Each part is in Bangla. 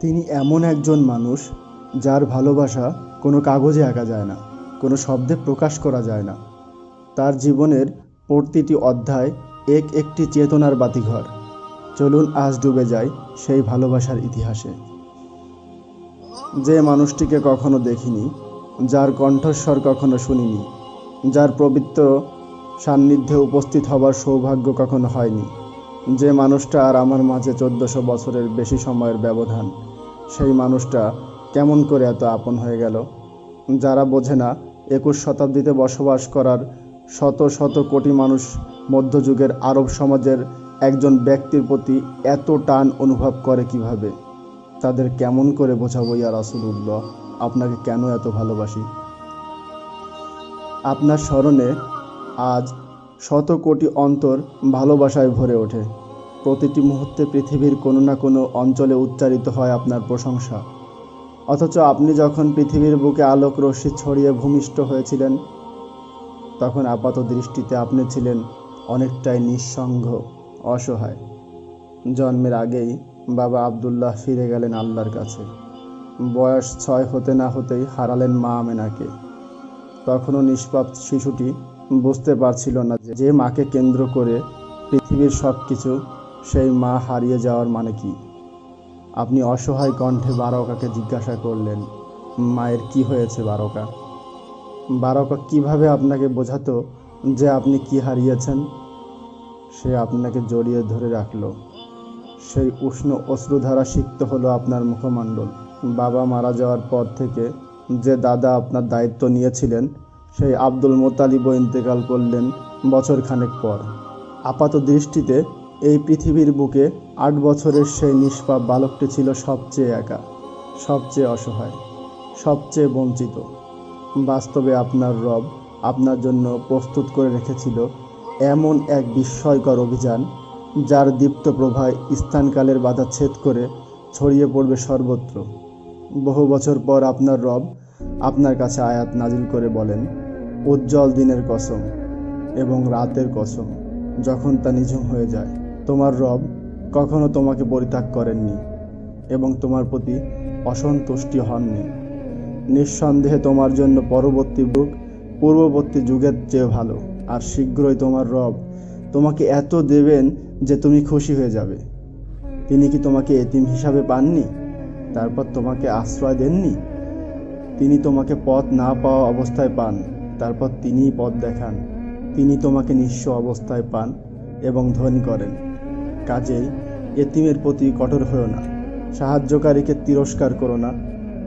তিনি এমন একজন মানুষ যার ভালোবাসা কোনো কাগজে আঁকা যায় না, কোনো শব্দে প্রকাশ করা যায় না। তার জীবনের প্রতিটি অধ্যায় এক একটি চেতনার বাতিঘর। চলুন আজ ডুবে যায় সেই ভালোবাসার ইতিহাসে। যে মানুষটিকে কখনো দেখিনি, যার কণ্ঠস্বর কখনো শুনিনি, যার পবিত্র সান্নিধ্যে উপস্থিত হবার সৌভাগ্য কখনো হয়নি। যে মানুষটা আর আমার মাঝে চোদ্দশো বছরের বেশি সময়ের ব্যবধান সেই মানুষটা কেমন করে এত আপন হয়ে গেল? যারা বোঝে না, একুশ শতাব্দীতে বসবাস করার শত শত কোটি মানুষ মধ্যযুগের আরব সমাজের একজন ব্যক্তির প্রতি এত টান অনুভব করে কীভাবে? তাদের কেমন করে বোঝাবো ইয়া রাসুলুল্লাহ? আপনাকে কেন এত ভালোবাসি? আপনার স্মরণে আজ শত কোটি অন্তর ভালোবাসায় ভরে ওঠে। প্রতিটি মুহূর্তে পৃথিবীর কোনো না কোনো অঞ্চলে উচ্চারিত হয় আপনার প্রশংসা। অথচ আপনি যখন পৃথিবীর বুকে আলোক রশ্মি ছড়িয়ে ভূমিষ্ঠ হয়েছিলেন, তখন আপাত দৃষ্টিতে আপনি ছিলেন অনেকটাই নিঃসঙ্গ, অসহায়। জন্মের আগেই বাবা আবদুল্লাহ ফিরে গেলেন আল্লাহর কাছে। বয়স ছয় হতে না হতেই হারালেন মা আমেনাকে। তখনও নিষ্পাপ শিশুটি বুঝতে পারছিল না যে মাকে কেন্দ্র করে পৃথিবীর সব কিছু সেই মা হারিয়ে যাওয়ার মানে কি? আপনি অসহায় কণ্ঠে বারকাকে জিজ্ঞাসা করলেন, মায়ের কি হয়েছে বারকা? বারকা, কীভাবে আপনাকে বোঝাতো যে আপনি কি হারিয়েছেন? সে আপনাকে জড়িয়ে ধরে রাখল। সেই উষ্ণ অশ্রুধারা সিক্ত হলো আপনার মুখমণ্ডল। বাবা মারা যাওয়ার পর থেকে যে দাদা আপনার দায়িত্ব নিয়েছিলেন, সেই আব্দুল মোতালিবও ইন্তেকাল করলেন বছর খানেক পর। আপাত দৃষ্টিতে এই পৃথিবীর বুকে আট বছরের সেই নিষ্পাপ বালকটি ছিল সবচেয়ে একা, সবচেয়ে অসহায়, সবচেয়ে বঞ্চিত। বাস্তবে আপনার রব আপনার জন্য প্রস্তুত করে রেখেছিল এমন এক বিস্ময়কর অভিযান, যার দীপ্ত প্রভায় স্থানকালের বাধা ছেদ করে ছড়িয়ে পড়বে সর্বত্র। বহু বছর পর আপনার রব আপনার কাছে আয়াত নাজিল করে বলেন, উজ্জ্বল দিনের কসম এবং রাতের কসম যখন তা নিঝুম হয়ে যায় তোমার রব কখনো তোমাকে পরিত্যাগ করেননি এবং তোমার প্রতি অসন্তুষ্টি হননি। নিঃসন্দেহে তোমার জন্য পরবর্তী যুগ, পূর্ববর্তী যুগের চেয়ে ভালো। আর শীঘ্রই তোমার রব তোমাকে এত দেবেন যে তুমি খুশি হয়ে যাবে। তিনি কি তোমাকে এতিম হিসাবে পাননি? তারপর তোমাকে আশ্রয় দেননি? তিনি তোমাকে পথ না পাওয়া অবস্থায় পান, তারপর তিনিই পথ দেখান। তিনি তোমাকে নিঃস্ব অবস্থায় পান এবং ধনী করেন। কাজেই এতিমের প্রতি কঠোর হও না। সাহায্যকারীকে তিরস্কার করো না,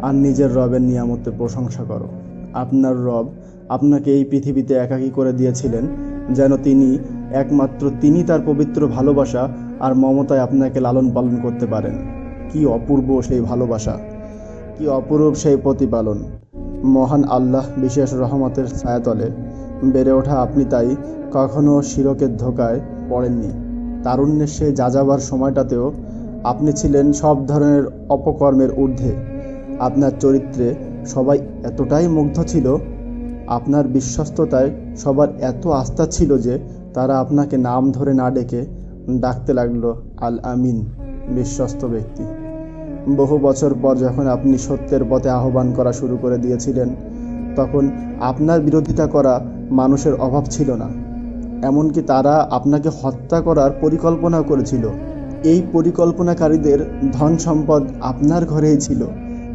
আর নিজের রবের নিয়ামতের প্রশংসা করো। আপনার রব আপনাকে এই পৃথিবীতে একাকী করে দিয়েছিলেন, যেন তিনি একমাত্র তিনি তার পবিত্র ভালোবাসা আর মমতায় আপনাকে লালন পালন করতে পারেন। কি অপূর্ব সেই ভালোবাসা, কি অপরূপ সেই প্রতিপালন। মহান আল্লাহ বিশেষ রহমতের ছায়াতলে বেড়ে ওঠা আপনি তাই কখনো শিরকের ধোকায় পড়েননি। তারুণ্যের সেই যাযাবার সময়টাতেও আপনি ছিলেন সব ধরনের অপকর্মের ঊর্ধ্বে। আপনার চরিত্রে সবাই এতটাই মুগ্ধ ছিল, আপনার বিশ্বস্ততায় সবার এত আস্থা ছিল যে তারা আপনাকে নাম ধরে না ডেকে ডাকতে লাগল আল আমিন, বিশ্বস্ত ব্যক্তি। বহু বছর পর যখন আপনি সত্যের পথে আহ্বান করা শুরু করে দিয়েছিলেন, তখন আপনার বিরোধিতা করা মানুষের অভাব ছিল না। এমনকি তারা আপনাকে হত্যা করার পরিকল্পনা করেছিল। এই পরিকল্পনাকারীদের ধন সম্পদ আপনার ঘরেই ছিল।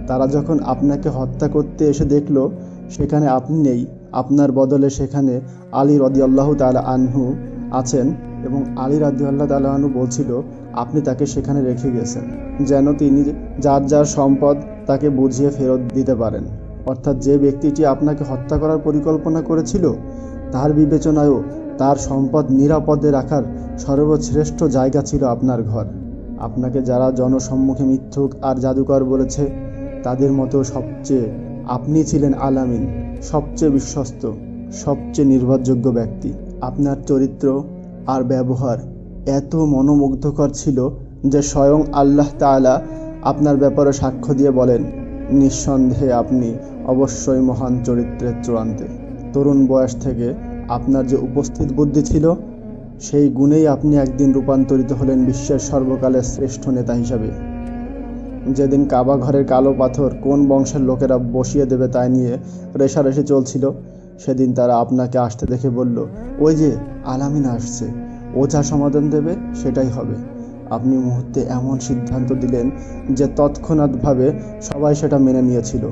তারা যখন আপনাকে হত্যা করতে এসে দেখল, সেখানে আপনি নেই। আপনার বদলে সেখানে আলী রদিয়াল্লাহ তালা আনহু আছেন এবং আলী রাদিয়াল্লাহ তালা আনহু বলছিল, আপনি তাকে সেখানে রেখে গেছেন, যেন তিনি যার যার সম্পদ তাকে বুঝিয়ে ফেরত দিতে পারেন। অর্থাৎ যে ব্যক্তিটি আপনাকে হত্যা করার পরিকল্পনা করেছিল, তার বিবেচনায়ও তার সম্পদ নিরাপদে রাখার সর্বশ্রেষ্ঠ জায়গা ছিল আপনার ঘর। আপনাকে যারা জনসম্মুখে মিথ্যুক আর জাদুকর বলেছে, তাদের মতো সবচেয়ে আপনি ছিলেন আলামিন, সবচেয়ে বিশ্বস্ত, সবচেয়ে নির্ভরযোগ্য ব্যক্তি। আপনার চরিত্র আর ব্যবহার এত মনোমুগ্ধকর ছিল যে স্বয়ং আল্লাহ তাআলা আপনার ব্যাপারে সাক্ষ্য দিয়ে বলেন, নিঃসন্দেহে আপনি অবশ্যই মহান চরিত্রের চূড়ান্তে। তরুণ বয়স থেকে আপনার যে উপস্থিত বুদ্ধি ছিল, সেই গুণেই আপনি একদিন রূপান্তরিত হলেন বিশ্বের সর্বকালের শ্রেষ্ঠ নেতা হিসাবে। যেদিন কাবা ঘরের কালো পাথর কোন বংশের লোকেরা বসিয়ে দেবে তাই নিয়ে রেশারেশি চলছিল, সেদিন তারা আপনাকে আসতে দেখে বলল, ওই যে আলামিন আসছে, ও যা সমাধান দেবে সেটাই হবে। আপনি মুহূর্তে এমন সিদ্ধান্ত দিলেন যে তৎক্ষণাৎভাবে সবাই সেটা মেনে নিয়েছিল।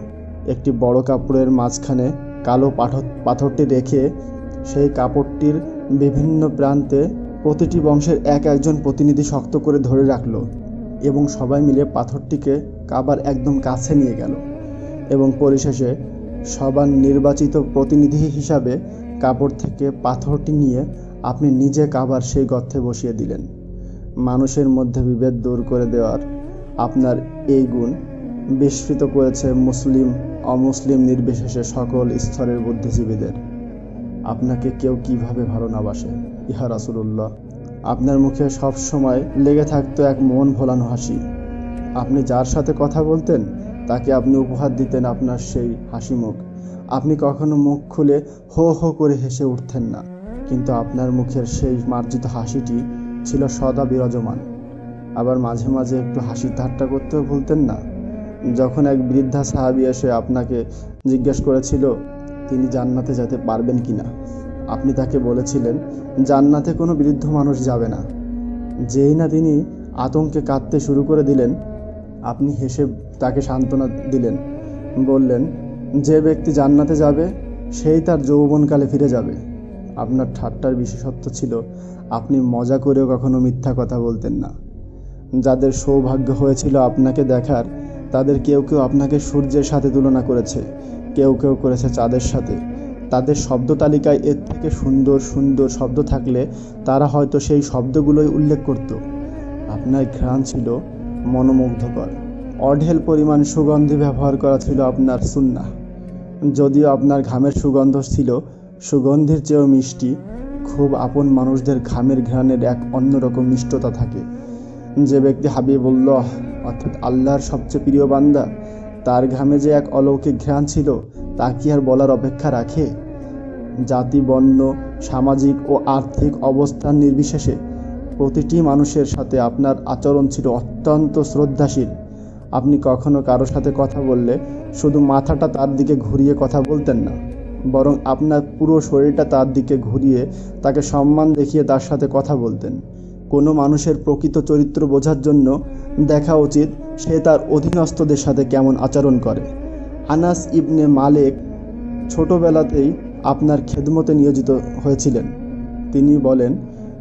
একটি বড় কাপড়ের মাঝখানে কালো পাথর পাথরটি রেখে সেই কাপড়টির বিভিন্ন প্রান্তে প্রতিটি বংশের এক একজন প্রতিনিধি শক্ত করে ধরে রাখল এবং সবাই মিলে পাথরটিকে কাবার একদম কাছে নিয়ে গেল এবং পরিশেষে সবার নির্বাচিত প্রতিনিধি হিসাবে কাপড় থেকে পাথরটি নিয়ে আপনি নিজে কাবার সেই গর্থে বসিয়ে দিলেন। মানুষের মধ্যে বিভেদ দূর করে দেওয়ার আপনার এই গুণ বিস্মৃত করেছে মুসলিম, অমুসলিম নির্বিশেষে সকল স্তরের বুদ্ধিজীবীদের। আপনাকে কেউ কীভাবে ভালো না বাসে? ইহা রাসুলুল্লাহ। আপনার মুখে সব সময় লেগে থাকতো এক মন ভোলানো হাসি। আপনি যার সাথে কথা বলতেন, তাকে আপনি উপহার দিতেন আপনার সেই হাসি মুখ। আপনি কখনো মুখ খুলে হো হো করে হেসে উঠতেন না। কিন্তু আপনার মুখের সেই মার্জিত হাসিটি ছিল সদা বিরাজমান। আবার মাঝে মাঝে একটু হাসি ঠাট্টা করতেও ভুলতেন না। যখন এক বৃদ্ধা সাহাবি এসে আপনাকে জিজ্ঞেস করেছিল তিনি জান্নাতে যেতে পারবেন কিনা? আপনি তাকে বলেছিলেন, জান্নাতে কোনো বৃদ্ধ মানুষ যাবে না। যেই না তিনি আতঙ্কে কাঁদতে শুরু করে দিলেন। আপনি হেসে তাকে সান্ত্বনা দিলেন, বললেন, যে ব্যক্তি জান্নাতে যাবে, সেই তার যৌবনকালে ফিরে যাবে। আপনার ঠাট্টার বিশেষত্ব ছিল, আপনি মজা করেও কখনো মিথ্যা কথা বলতেন না। যাদের সৌভাগ্য হয়েছিল আপনাকে দেখার, তাদের কেউ কেউ আপনাকে সূর্যের সাথে তুলনা করেছে। কেউ কেউ করেছে চাঁদের সাথে। তাদের শব্দ তালিকায় এর থেকে সুন্দর সুন্দর শব্দ থাকলে তারা হয়তো সেই শব্দগুলোই উল্লেখ করত। আপনার ঘ্রাণ ছিল মনোমুগ্ধকর। অঢেল পরিমাণ সুগন্ধি ব্যবহার করা ছিল আপনার সুন্না যদিও আপনার ঘামের সুগন্ধ ছিল, সুগন্ধির চেয়েও মিষ্টি, খুব আপন মানুষদের ঘামের ঘ্রাণের এক অন্যরকম মিষ্টতা থাকে। যে ব্যক্তি হাবিবুল্লাহ, অর্থাৎ আল্লাহর সবচেয়ে প্রিয় বান্দা তার ঘামে যে এক অলৌকিক ঘ্রাণ ছিল, তা কি আর বলার অপেক্ষা রাখে? জাতি বর্ণ সামাজিক ও আর্থিক অবস্থান নির্বিশেষে প্রতিটি মানুষের সাথে আপনার আচরণ ছিল অত্যন্ত শ্রদ্ধাশীল। আপনি কখনো কারোর সাথে কথা বললে শুধু মাথাটা তার দিকে ঘুরিয়ে কথা বলতেন না, বরং আপনার পুরো শরীরটা তার দিকে ঘুরিয়ে তাকে সম্মান দেখিয়ে তার সাথে কথা বলতেন। কোনো মানুষের প্রকৃত চরিত্র বোঝার জন্য দেখা উচিত সে তার অধীনস্থদের সাথে কেমন আচরণ করে। আনাস ইবনে মালেক ছোটবেলাতেই আপনার খেদমতে নিয়োজিত হয়েছিলেন। তিনি বলেন,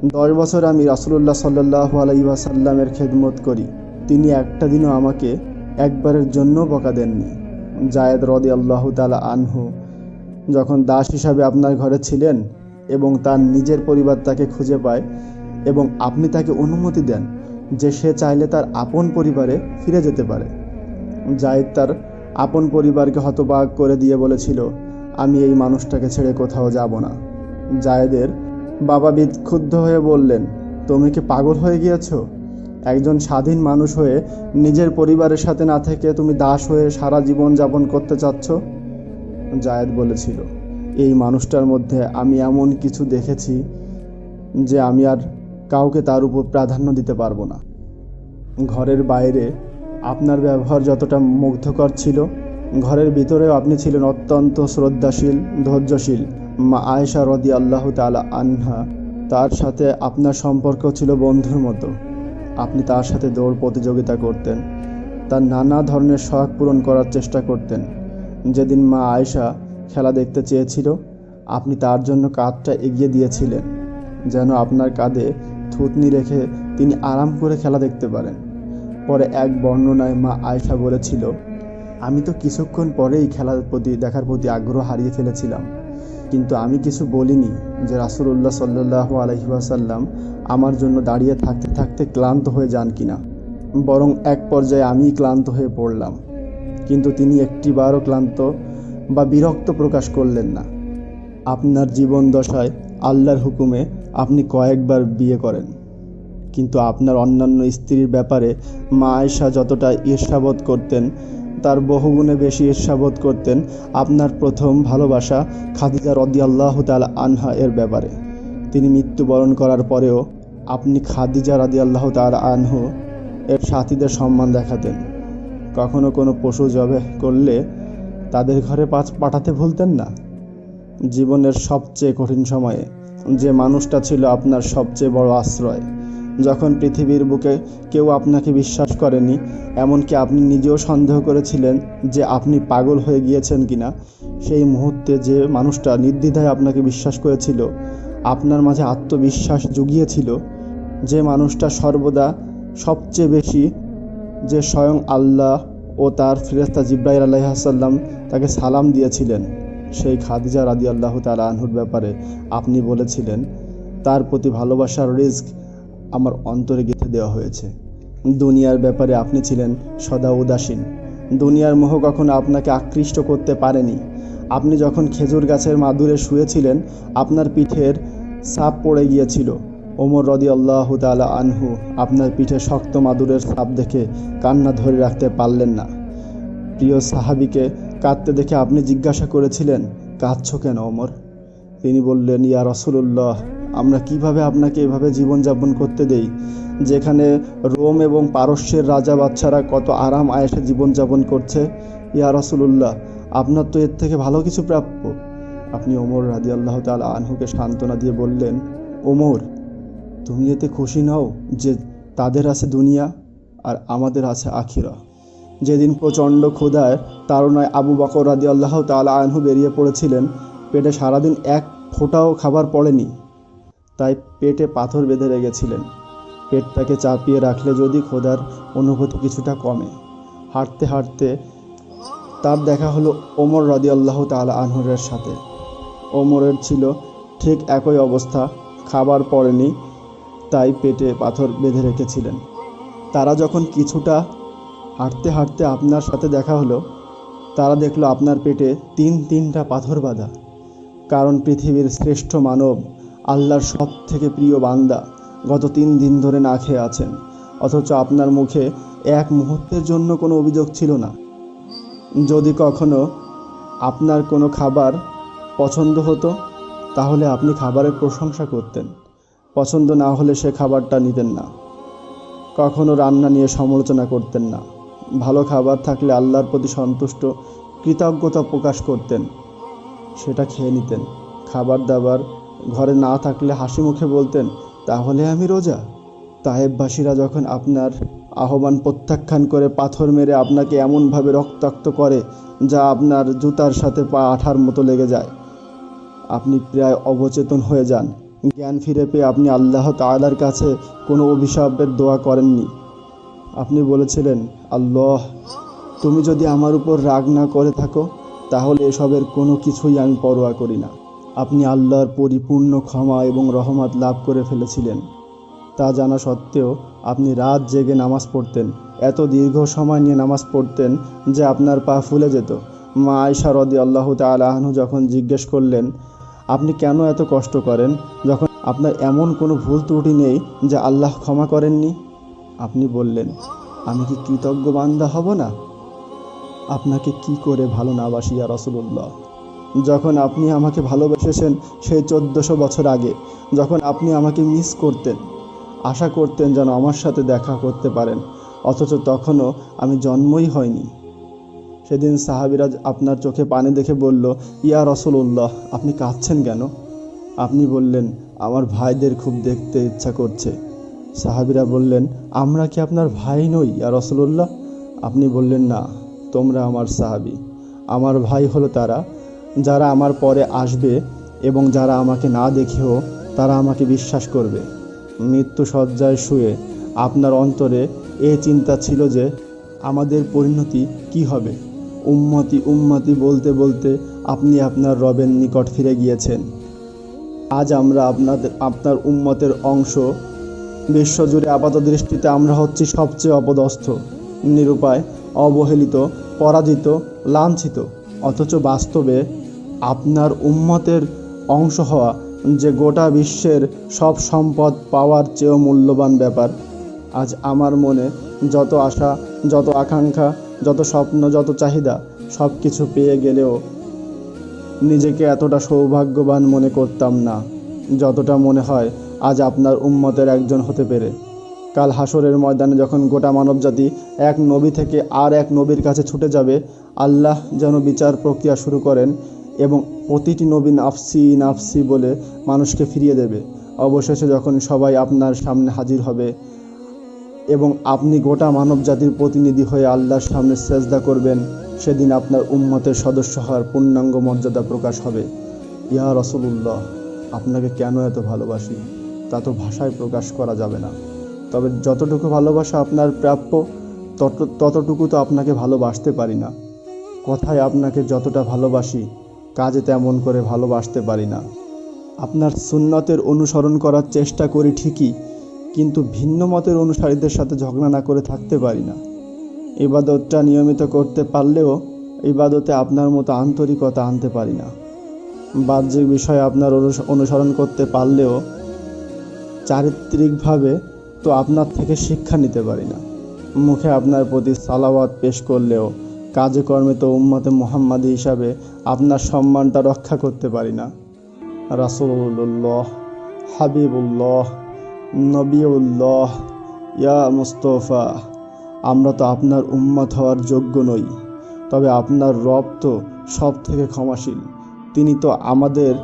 দশ বছর আমি রাসুলুল্লাহ সাল্লাহ আলাইসাল্লামের খেদমত করি। তিনি একটা দিনও আমাকে একবারের জন্য বকা দেননি। জায়েদ রদি আল্লাহ তালা আনহু যখন দাস হিসাবে আপনার ঘরে ছিলেন এবং তার নিজের পরিবার তাকে খুঁজে পায় এবং আপনি তাকে অনুমতি দেন যে সে চাইলে তার আপন পরিবারে ফিরে যেতে পারে। জায়েদ তার আপন পরিবারকে হতবাক করে দিয়ে বলেছিল, আমি এই মানুষটাকে ছেড়ে কোথাও যাব না। জায়েদের বাবা বিক্ষুব্ধ হয়ে বললেন, তুমি কি পাগল হয়ে গিয়েছ? একজন স্বাধীন মানুষ হয়ে নিজের পরিবারের সাথে না থেকে তুমি দাস হয়ে সারা জীবন যাপন করতে চাচ্ছ? জায়েদ বলেছিল, এই মানুষটার মধ্যে আমি এমন কিছু দেখেছি যে আমি আর কাউকে তার উপর প্রাধান্য দিতে পারব না। ঘরের বাইরে আপনার ব্যবহার যতটা মুগ্ধকর ছিল, ঘরের ভিতরেও আপনি ছিলেন অত্যন্ত শ্রদ্ধাশীল, ধৈর্যশীল। মা আয়েশা রদি আল্লাহ তালা আনহা তার সাথে আপনার সম্পর্ক ছিল বন্ধুর মতো। আপনি তার সাথে দৌড় প্রতিযোগিতা করতেন, তার নানা ধরনের শখ পূরণ করার চেষ্টা করতেন। যেদিন মা আয়েশা খেলা দেখতে চেয়েছিল, আপনি তার জন্য কাঁধটা এগিয়ে দিয়েছিলেন, যেন আপনার কাঁধে থুতনি রেখে তিনি আরাম করে খেলা দেখতে পারেন। পরে এক বর্ণনায় মা আয়েশা বলেছিল, আমি তো কিছুক্ষণ পরেই খেলার প্রতি, দেখার প্রতি আগ্রহ হারিয়ে ফেলেছিলাম। কিন্তু আমি কিছু বলিনি যে রাসুল্লাহ সাল্লাহ আলহিহাসাল্লাম আমার জন্য দাঁড়িয়ে থাকতে থাকতে ক্লান্ত হয়ে যান কিনা। বরং এক পর্যায়ে আমি ক্লান্ত হয়ে পড়লাম। কিন্তু তিনি একটিবারও ক্লান্ত বা বিরক্ত প্রকাশ করলেন না। আপনার জীবন দশায় আল্লাহর হুকুমে আপনি কয়েকবার বিয়ে করেন। কিন্তু আপনার অন্যান্য স্ত্রীর ব্যাপারে মা আয়েশা যতটা ঈর্ষাবোধ করতেন, তার বহুগুণে বেশি ঈর্ষাবোধ করতেন আপনার প্রথম ভালোবাসা খাদিজা রদি আল্লাহ তাল আনহা এর ব্যাপারে। তিনি মৃত্যুবরণ করার পরেও আপনি খাদিজা রাদি আল্লাহ তাল আনহু এর সাথীদের সম্মান দেখাতেন। কখনো কোনো পশু জবে করলে তাদের ঘরে পাঁচ পাঠাতে ভুলতেন না। জীবনের সবচেয়ে কঠিন সময়ে যে মানুষটা ছিল আপনার সবচেয়ে বড় আশ্রয়। যখন পৃথিবীর বুকে কেউ আপনাকে বিশ্বাস করেনি, এমনকি আপনি নিজেও সন্দেহ করেছিলেন যে আপনি পাগল হয়ে গিয়েছেন কিনা, সেই মুহূর্তে যে মানুষটা নির্দ্বিধায় আপনাকে বিশ্বাস করেছিল, আপনার মাঝে আত্মবিশ্বাস জুগিয়েছিল, যে মানুষটা সর্বদা সবচেয়ে বেশি যে স্বয়ং আল্লাহ ও তার ফিরেস্তা জিব্রাইল আলাইহাসাল্লাম তাকে সালাম দিয়েছিলেন। সেই খাদিজা রাদি আল্লাহ তালা আনহুর ব্যাপারে আপনি বলেছিলেন, তার প্রতি ভালোবাসার রিস্ক আমার অন্তরে গেঁথে দেওয়া হয়েছে। দুনিয়ার ব্যাপারে আপনি ছিলেন সদা উদাসীন। দুনিয়ার মোহ কখনো আপনাকে আকৃষ্ট করতে পারেনি। আপনি যখন খেজুর গাছের মাদুরে শুয়েছিলেন, আপনার পিঠের সাপ পড়ে গিয়েছিল। ওমর রদি আল্লাহ তালা আনহু আপনার পিঠে শক্ত মাদুরের সাপ দেখে কান্না ধরে রাখতে পারলেন না। প্রিয় সাহাবিকে কাঁদতে দেখে আপনি জিজ্ঞাসা করেছিলেন, কাঁদছ কেন অমর তিনি বললেন, ইয়া রসুল্লাহ আমরা কীভাবে আপনাকে এভাবে জীবনযাপন করতে দেই, যেখানে রোম এবং পারস্যের রাজা বাচ্চারা কত আরাম আয়েসে জীবনযাপন করছে? ইয়া রসুল্লাহ আপনার তো এর থেকে ভালো কিছু প্রাপ্য। আপনি ওমর রাজি আল্লাহ তাল আনহুকে সান্ত্বনা দিয়ে বললেন, ওমর, তুমি এতে খুশি নাও যে তাদের আছে দুনিয়া আর আমাদের আছে আখিরা। যেদিন প্রচণ্ড ক্ষুধায় তারুণায় আবু বকর রাদি আল্লাহ তালা আনহু বেরিয়ে পড়েছিলেন, পেটে সারাদিন এক ফোঁটাও খাবার পড়েনি। তাই পেটে পাথর বেঁধে রেখেছিলেন। পেটটাকে চাপিয়ে রাখলে যদি খোদার অনুভূতি কিছুটা কমে। হাঁটতে হাঁটতে তার দেখা হলো ওমর রাদি আল্লাহ তালা আনহুরের সাথে। ওমরের ছিল ঠিক একই অবস্থা, খাবার পড়েনি, তাই পেটে পাথর বেঁধে রেখেছিলেন। তারা যখন কিছুটা হাঁটতে হাঁটতে আপনার সাথে দেখা হলো। তারা দেখল আপনার পেটে তিন তিনটা পাথর বাঁধা। কারণ পৃথিবীর শ্রেষ্ঠ মানব আল্লাহর সব থেকে প্রিয় বান্দা গত তিন দিন ধরে না খেয়ে আছেন। অথচ আপনার মুখে এক মুহূর্তের জন্য কোনো অভিযোগ ছিল না। যদি কখনো আপনার কোনো খাবার পছন্দ হতো, তাহলে আপনি খাবারের প্রশংসা করতেন। পছন্দ না হলে সে খাবারটা নিতেন না। কখনো রান্না নিয়ে সমালোচনা করতেন না। ভালো খাবার থাকলে আল্লাহর প্রতি সন্তুষ্ট, কৃতজ্ঞতা প্রকাশ করতেন। সেটা খেয়ে নিতেন। খাবার দাবার ঘরে না থাকলে হাসি মুখে বলতেন, তাহলে আমি রোজা? তায়েববাসীরা যখন আপনার আহ্বান প্রত্যাখ্যান করে পাথর মেরে আপনাকে এমনভাবে রক্তাক্ত করে, যা আপনার জুতার সাথে পা আঠার মতো লেগে যায়, আপনি প্রায় অবচেতন হয়ে যান। জ্ঞান ফিরে পেয়ে আপনি আল্লাহ তাআলার কাছে কোনো অভিশাপের দোয়া করেননি। আপনি বলেছিলেন, আল্লাহ, তুমি যদি আমার উপর রাগ না করে থাকো, তাহলে এসবের কোনো কিছুই আমি পরোয়া করি না। আপনি আল্লাহর পরিপূর্ণ ক্ষমা এবং রহমত লাভ করে ফেলেছিলেন। তা জানা সত্ত্বেও আপনি রাত জেগে নামাজ পড়তেন। এত দীর্ঘ সময় নিয়ে নামাজ পড়তেন যে আপনার পা ফুলে যেত। মা আয়সা রদি আল্লাহ তালাহনু যখন জিজ্ঞেস করলেন, আপনি কেন এত কষ্ট করেন? যখন আপনার এমন কোনো ভুল ত্রুটি নেই যে আল্লাহ ক্ষমা করেননি? আপনি বললেন, আমি কি কৃতজ্ঞ বান্দা হব না? আপনাকে কি করে ভালো না বাসিয়া রসুল্লাহ যখন আপনি আমাকে ভালোবেসেছেন সেই চোদ্দশো বছর আগে, যখন আপনি আমাকে মিস করতেন, আশা করতেন যেন আমার সাথে দেখা করতে পারেন, অথচ তখনও আমি জন্মই হয়নি। সেদিন সাহাবিরাজ আপনার চোখে পানি দেখে বলল, ইয়া রসুল্লাহ আপনি কাঁদছেন কেন? আপনি বললেন, আমার ভাইদের খুব দেখতে ইচ্ছা করছে। সাহাবিরা বললেন, আমরা কি আপনার ভাই নই, ইয়া রসুল্লাহ আপনি বললেন, না, তোমরা আমার সাহাবি। আমার ভাই হলো তারা। যারা আমার পরে আসবে এবং যারা আমাকে না দেখেও তারা আমাকে বিশ্বাস করবে। মৃত্যু সজ্জায় শুয়ে আপনার অন্তরে এ চিন্তা ছিল যে আমাদের পরিণতি কি হবে। উম্মতি উম্মতি বলতে বলতে আপনি আপনার রবের নিকট ফিরে গিয়েছেন। আজ আমরা আপনাদের, আপনার উম্মতের অংশ বিশ্বজুড়ে আপাত দৃষ্টিতে আমরা হচ্ছি সবচেয়ে অপদস্থ। নিরুপায়, অবহেলিত, পরাজিত, লাঞ্ছিত। অথচ বাস্তবে আপনার উম্মতের অংশ হওয়া যে গোটা বিশ্বের সব সম্পদ পাওয়ার চেয়েও মূল্যবান ব্যাপার। আজ আমার মনে যত আশা, যত আকাঙ্ক্ষা, যত স্বপ্ন, যত চাহিদা সব কিছু পেয়ে গেলেও নিজেকে এতটা সৌভাগ্যবান মনে করতাম না। যতটা মনে হয় আজ আপনার উম্মতের একজন হতে পেরে। কাল হাসরের ময়দানে যখন গোটা মানবজাতি এক নবী থেকে আর এক নবীর কাছে ছুটে যাবে, আল্লাহ যেন বিচার প্রক্রিয়া শুরু করেন এবং প্রতিটি নবী নাফসি নাফসি বলে মানুষকে ফিরিয়ে দেবে। অবশেষে যখন সবাই আপনার সামনে হাজির হবে এবং আপনি গোটা মানব জাতির প্রতিনিধি হয়ে আল্লাহর সামনে সেজদা করবেন, সেদিন আপনার উম্মতের সদস্য হওয়ার পূর্ণাঙ্গ মর্যাদা প্রকাশ হবে। ইয়া রসুল্লাহ আপনাকে কেন এত ভালোবাসি? তা তো ভাষায় প্রকাশ করা যাবে না। তবে যতটুকু ভালোবাসা আপনার প্রাপ্য, তত, ততটুকু তো আপনাকে ভালোবাসতে পারি না। কথায় আপনাকে যতটা ভালোবাসি, কাজে তেমন করে ভালোবাসতে পারি না। আপনার সুন্নতের অনুসরণ করার চেষ্টা করি ঠিকই, কিন্তু ভিন্ন মতের অনুসারীদের সাথে ঝগড়া না করে থাকতে পারি না। ইবাদতটা নিয়মিত করতে পারলেও ইবাদতে আপনার মতো আন্তরিকতা আনতে পারি না। বাহ্যিক বিষয়ে আপনার অনুস- অনুসরণ করতে পারলেও চারিত্রিকভাবে তো আপনার থেকে শিক্ষা নিতে পারি না। মুখে আপনার প্রতি সালাওয়াত পেশ করলেও কাজকর্মে তো উম্মতে মোহাম্মদী হিসাবে আপনার সম্মানটা রক্ষা করতে পারি না। রাসূলুল্লাহ, হাবিবুল্লাহ, নবিউল্লাহ, ইয়া মুস্তফা, আমরা তো আপনার উম্মত হওয়ার যোগ্য নই। তবে আপনার রব তো সব থেকে ক্ষমাশীল। তিনি তো আমাদের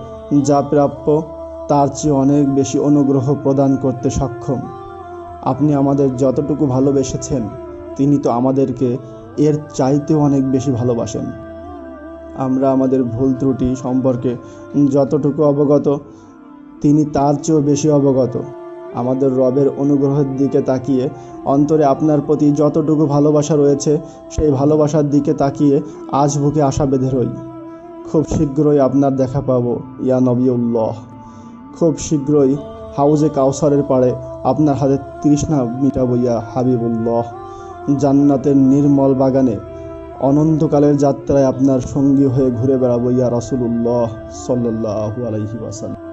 যা প্রাপ্য তার চেয়ে অনেক বেশি অনুগ্রহ প্রদান করতে সক্ষম। আপনি আমাদের যতটুকু ভালোবেসেছেন, তিনি তো আমাদেরকে এর চাইতেও অনেক বেশি ভালোবাসেন। আমরা আমাদের ভুল ত্রুটি সম্পর্কে যতটুকু অবগত, তিনি তার চেয়েও বেশি অবগত। আমাদের রবের অনুগ্রহের দিকে তাকিয়ে, অন্তরে আপনার প্রতি যতটুকু ভালোবাসা রয়েছে, সেই ভালোবাসার দিকে তাকিয়ে আজ বুকে আশা বেঁধে রই। খুব শীঘ্রই আপনার দেখা পাবো, ইয়া নবিউল্লাহ। খুব শীঘ্রই হাউজে কাউসারের পাড়ে আপনার হাতে তৃষ্ণা মিটাবইয়া হাবিবুল্লাহ। জান্নাতের নির্মল বাগানে অনন্তকালের যাত্রায় আপনার সঙ্গী হয়ে ঘুরে বেড়াবইয়া রসুল্লাহ সাল্লাহ আলাইহি ওয়াসাল্লাম।